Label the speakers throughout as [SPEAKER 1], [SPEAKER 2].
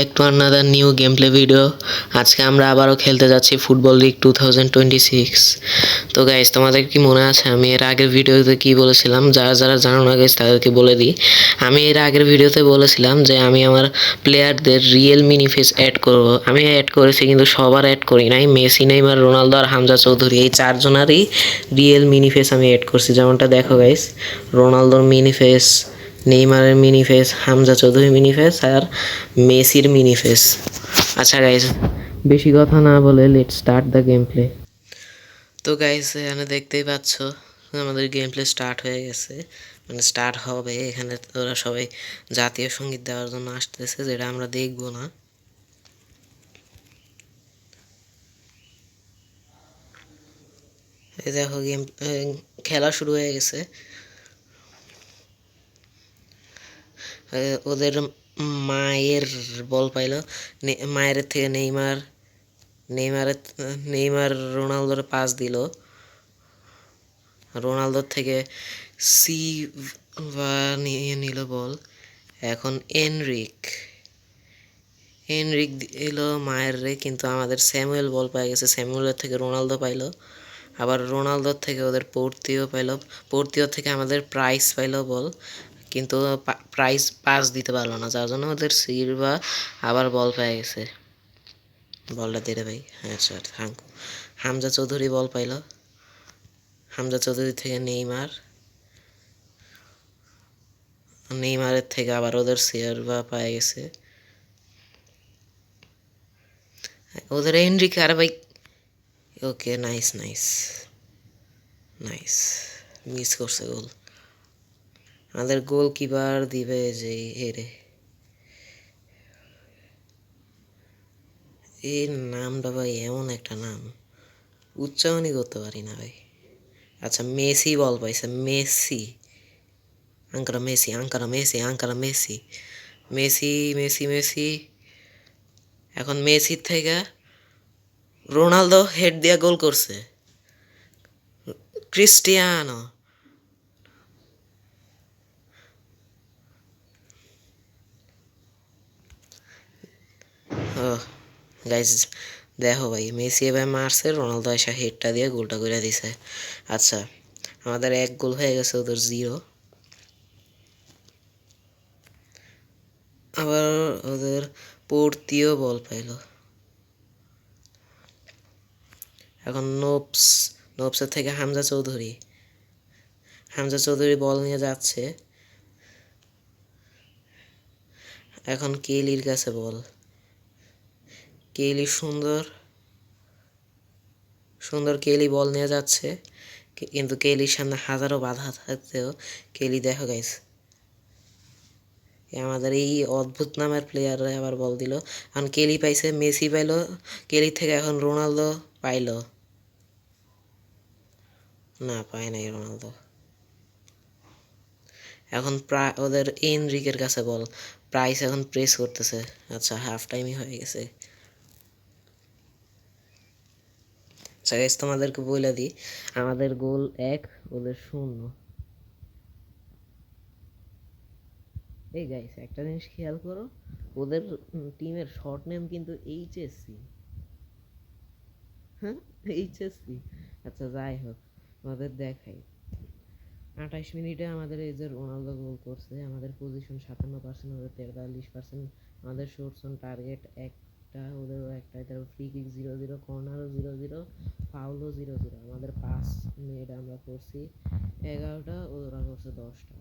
[SPEAKER 1] Back to another new game play video আজকে আমরা আবারও খেলতে যাচ্ছি football league two thousand twenty six তো গাইজ তোমাদের কি মনে আছে? আমি এর আগের ভিডিওতে কি বলেছিলাম? যারা যারা জানো না গাইজ তাদেরকে বলে দিই। আমি এর আগের ভিডিওতে বলেছিলাম যে আমি আমার প্লেয়ারদের রিয়েল মিনি ফেস অ্যাড করব। আমি অ্যাড করেছি কিন্তু সবার অ্যাড করি নাই। মেসি, নেইমার, রোনালদো আর হামজা চৌধুরী, এই চারজনারই রিয়েল মিনি ফেস আমি অ্যাড করছি। যেমনটা দেখো গাইজ রোনালদোর মিনি ফেস নেইমারের mini face Hamza Chowdhury mini face আর মেসির মিনি ফেস আচ্ছা গাইজ বেশি কথা না বলে let start the game play তো গাইজ এখানে দেখতেই পাচ্ছ, আমাদের গেম প্লে স্টার্ট হয়ে গেছে। মানে স্টার্ট হবে, এখানে ওরা সবাই জাতীয় সংগীত দেওয়ার জন্য আসতেছে, যেটা আমরা দেখব না। এই দেখো গেম খেলা শুরু হয়ে গেছে। ওদের মায়ের বল পাইলো। মায়ের থেকে নেইমার নেইমারের নেইমার রোনালদোর পাস দিল। রোনালদোর থেকে সি নিয়ে নিল বল। এখন এনরিক এনরিক দিল মায়ের রে, কিন্তু আমাদের স্যামুয়েল বল পাই গেছে। স্যামুয়েলের থেকে রোনালদো পাইলো। আবার রোনালদোর থেকে ওদের পড়তিও পাইলো। পড়তিও থেকে আমাদের প্রাইস পাইলো বল। কিন্তু পা- প্রাইস পাস দিতে পারল না, যার জন্য ওদের সিলভা আবার বল পেয়ে গেছে। বলটা দে ভাই হ্যাঁ sir thank Hamza Chowdhury ball পাইলো। হামজা চৌধুরী থেকে নেইমার। নেইমারের থেকে আবার ওদের সিলভা পেয়ে গেছে। ওদের এনরিক আর ভাই okay nice nice nice miss করছে গোল আমাদের গোল কিপার দিবে যে হেরে এই নামটা ভাই এমন একটা নাম। উচ্চারণই করতে পারি না ভাই। আচ্ছা মেসি বল পাইছে Messi. Ankara Messi Ankara Messi Ankara Messi. Messi Messi Messi. এখন মেসির থেকে রোনালদো হেড দিয়া গোল করছে। ক্রিস্টিয়ানো। গাইজ দেখো ভাই, মেসি এবার মারছে, রোনালদো এসে হেডটা দিয়ে গোলটা করে দিছে। আচ্ছা আমাদের এক গোল হয়ে গেছে ওদের জিরো আবার ওদের পড়তিও বল পাইলো। এখন নোপস, নোপসের থেকে হামজা চৌধুরী। হামজা চৌধুরী বল নিয়ে যাচ্ছে। এখন কেলির কাছে বল কেলি সুন্দর সুন্দর কেলি বল নিয়ে যাচ্ছে। কিন্তু কেলির সামনে হাজারো বাধা থাকতেও কেলি দেখো গাইস আমাদের এই অদ্ভুত নামের প্লেয়াররা আবার বল দিল। এখন কেলি পাইছে, মেসি পাইলো, কেলি থেকে এখন রোনালদো পাইলো। না, পায় নাই রোনালদো। এখন প্রায় ওদের এনরিকের কাছে বল। প্রাইস এখন প্রেস করতেছে। আচ্ছা হাফ টাইমই হয়ে গেছে। আচ্ছা guys, তোমাদেরকে বলে দিই। আমাদের গোল এক ওদের শূন্য। এই গাইস একটা জিনিস খেয়াল করো ওদের টিমের শর্ট নেম কিন্তু এইচএসসি হ্যাঁ এইচএসসি আচ্ছা যাই হোক আমাদের দেখাই। আঠাশ মিনিটে আমাদের এই যে রোনালদো গোল করছে আমাদের পজিশন সাতান্ন পার্সেন্ট ওদের তেতাল্লিশ পার্সেন্ট আমাদের শোটস টার্গেট একটা একটা তারপর ফ্রি কিক জিরো জিরো কর্নারও জিরো জিরো ফাউলও জিরো জিরো আমাদের পাঁচ মিনিট আমরা করছি, এগারোটা, ওরা করছে দশটা।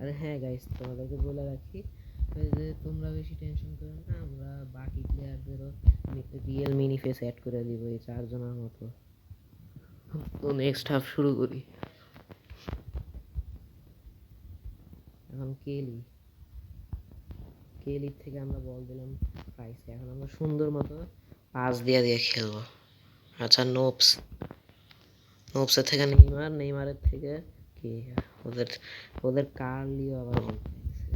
[SPEAKER 1] আরে হ্যাঁ গাইস তোমাদেরকে বলে রাখি যে তোমরা বেশি টেনশন করো না, আমরা বাকি প্লেয়ারদেরও রিয়েল মিনি ফেস অ্যাড করে দিব এই চারজনের মতো। তো নেক্সট হাফ শুরু করি। এখন কেলি কেলির থেকে আমরা বল দিলাম প্রাইসকে এখন আমরা সুন্দর মতো পাস দিয়ে দিয়ে খেলব। আচ্ছা নোপস নোপসের থেকে নেইমার, নেইমারের থেকে কে? ওদের ওদের কার্লিও আবার পেয়েছে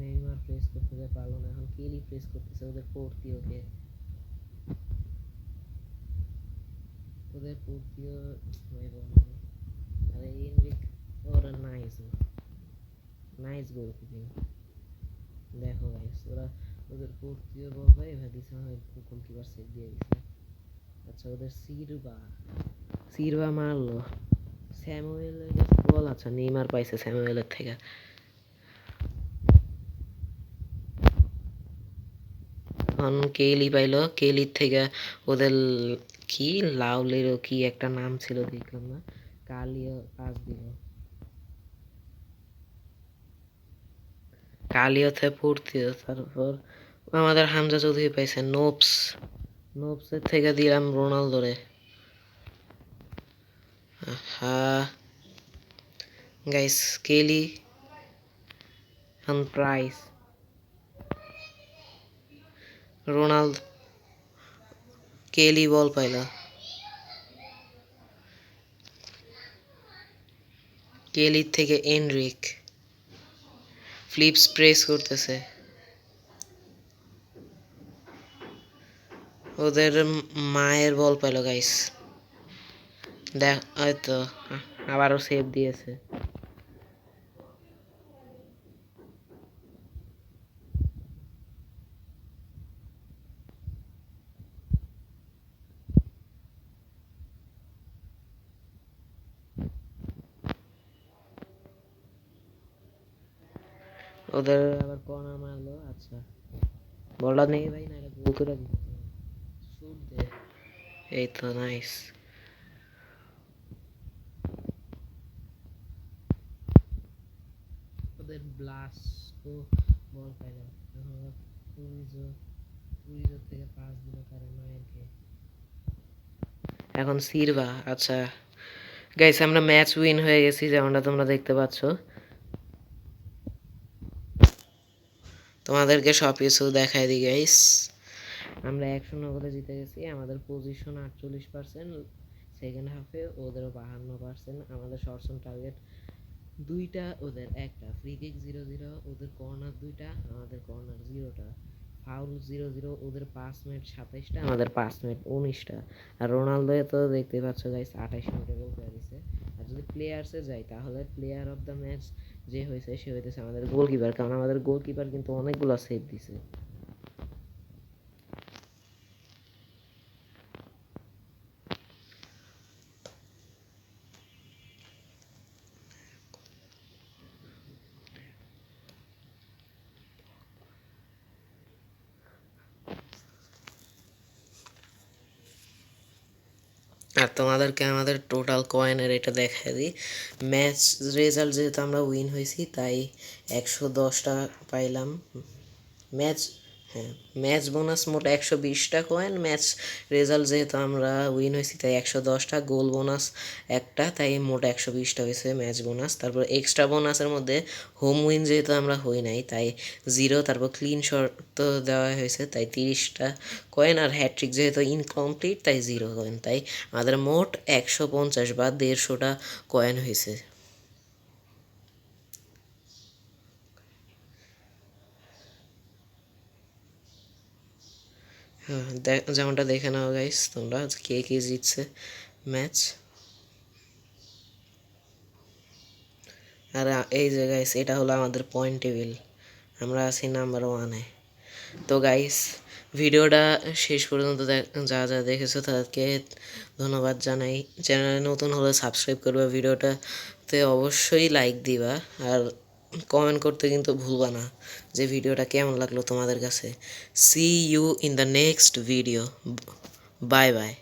[SPEAKER 1] নেইমার প্রেস করতে পারল না, এখন কেলি প্রেস করতেছে? ওদের পড়তি ওকে ওদের পড়তিও ভাই বল আরে নাইস গোল কিপিং দেখো গাইস ওরা ওদের পড়তিও বল পাই এবার দিছে গোলকিপার সেভ দিয়ে দিছে। আচ্ছা ওদের সিরবা। সিরবা মারলো। স্যামুয়েলের কাছে বল আচ্ছা নেইমার পাইছে স্যামুয়েলের থেকে। এখন কেলি পাইলো কেলির থেকে ওদের কি, লাউলেরও কি একটা নাম ছিল, দেখলাম না। কালিও পাস দিল। কালিওতে পড়তে তারপর আমাদের হামজা চৌধুরী পাইছে নোপস। নোপসের থেকে দিলাম রোনালদোরে। হ্যাঁ guys, Kelly and Price Ronaldo, Kelly ball পাইলা। কেলির থেকে এনরিক। ফ্লিপস প্রেস করতেছে। ওদের মায়ের বল পেল গাইস দেখ হয়তো আবারও সেভ দিয়েছে। ওদের আবার কর্নার মারলো আচ্ছা। বলটা নেই ভাই? না এটা গোল করে শুট দে। এই তো নাইস ওদের ব্লাস্টো বল পাইলো এখন ওরা পুরিজো পুরিজো থেকে পাস দিল তার মায়েরকে এখন সিরভা আচ্ছা। গাইস আমরা ম্যাচ উইন হয়ে গেছি যেমনটা তোমরা দেখতে পাচ্ছ। তোমাদেরকে সব কিছু দেখাই দিই গাইস আমরা একশো নগরে জিতে গেছি। আমাদের পজিশন আটচল্লিশ পার্সেন্ট সেকেন্ড হাফে ওদেরও বাহান্ন পার্সেন্ট আমাদের শর্টসন টার্গেট দুইটা, ওদের একটা ফ্রি কিক জিরো জিরো ওদের কর্নার দুইটা, আমাদের কর্নার জিরোটা ফাউল জিরো জিরো, ওদের পাঁচ মিনিট সাতাইশটা, আমাদের পাঁচ মিনিট উনিশটা। আর রোনালদো তো দেখতে পাচ্ছ গাইস আঠাইশ মিনিটে গোল করে আর যদি প্লেয়ার্সে যাই, তাহলে প্লেয়ার অফ দ্য ম্যাচ যে হয়েছে সে হইতেছে আমাদের গোলকিপার কারণ আমাদের গোলকিপার কিন্তু অনেকগুলো সেভ দিছে। আর তোমাদেরকে আমাদের টোটাল কয়েনের এটা দেখাই দিই। ম্যাচ রেজাল্ট যেহেতু আমরা উইন হয়েছি, তাই একশো দশটা পাইলাম। ম্যাচ হ্যাঁ ম্যাচ বোনাস মোট একশো বিশটা কয়েন ম্যাচ রেজাল্ট যেহেতু আমরা উইন হয়েছি, তাই একশো দশটা গোল বোনাস একটা, তাই মোট একশো বিশটা হয়েছে ম্যাচ বোনাস। তারপর এক্সট্রা বোনাসের মধ্যে হোম উইন যেহেতু আমরা হই নাই, তাই জিরো তারপর ক্লিন শট তো দেওয়া হয়েছে, তাই তিরিশটা কয়েন আর হ্যাট্রিক যেহেতু ইনকমপ্লিট তাই জিরো কয়েন তাই আমাদের মোট একশো পঞ্চাশ বা দেড়শোটা কয়েন হয়েছে। যেমনটা দেখে নাও গাইস তোমরা কে কে জিতছে ম্যাচ আর এই যে গাইস এটা হলো আমাদের পয়েন্ট টেবিল আমরা আছি নাম্বার ওয়ানে তো গাইস ভিডিওটা শেষ পর্যন্ত যা যা দেখেছ তাদেরকে ধন্যবাদ জানাই। চ্যানেলে নতুন হলে সাবস্ক্রাইব করবে ভিডিওটাতে অবশ্যই লাইক দিবা, আর কমেন্ট করতে কিন্তু ভুলবা না। যে ভিডিওটা কেমন লাগল তোমাদের কাছে? See you in the next video bye bye